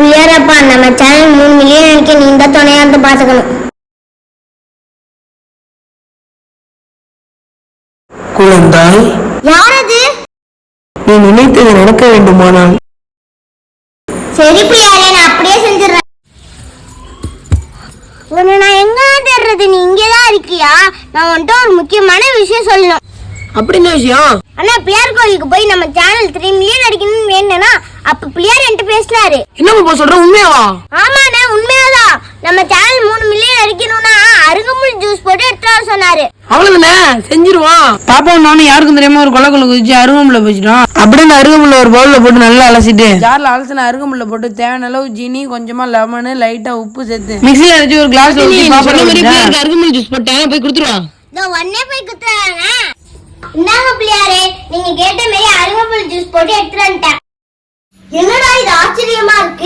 பிள்ளையாரப்பா நம்ம சேனல் மூணு மில்லியன் எனக்கு நீ தான் துணையா இருந்து பாத்துக்கணும். குழந்தாய் யார் அது நீ நினைத்தது நடக்க வேண்டுமானால். சரி பிள்ளையாரே நான் அப்படியே செஞ்சிடுறேன். உன்னை நான் எங்க தேடுறது? நீ இங்கேதான் இருக்கியா? நான் உன்கிட்ட ஒரு முக்கியமான விஷயம் சொல்லணும். அப்படி என்ன விஷயம்? அண்ணா பிள்ளையார் கோயிலுக்கு போய் நம்ம சேனல் த்ரீ மில்லியன் அடிக்கணும்னு வேணும்னா அப்ப பிள்ளையார் பேசினாரு என்னப்பா சொல்ற? உண்மையாவா? ஆமாண்ணே உண்மையாதான். நம்ம சேனல் மூணு மில்லியன் அடிக்கணும்னா அருகம்புல் ஜூஸ் போட்டு எடுத்து வர சொன்னாரு. அவ்வளவுதானே? செஞ்சிருவான் பாப்பா நானும் யாருக்கும் தெரியாம ஒரு கொள்ளக்குள்ள குதிச்சு அருகம்புல வச்சுட்டோம் அப்படியே அந்த அருகம்புல்ல ஒரு பவுல்ல போட்டு நல்லா அலசிட்டு. ஜார்ல அலசின அருகம்புல்ல போட்டு தேவையான அளவு ஜீனி கொஞ்சமா லெமனு லைட்டா உப்பு சேர்த்து. மிக்ஸில அரைச்சு ஒரு கிளாஸ்ல ஊத்தி. அருகம்புல் ஜூஸ் போட்டேன் போய் கொடுத்துருவான் இதோ உடனே போய் குத்துறாங்க. இந்தாங்க பிள்ளையாரே நீங்க கேட்ட மாதிரி அருகம்புல் ஜூஸ் போட்டு எடுத்துட்டு ஆச்சரியமா இருக்கு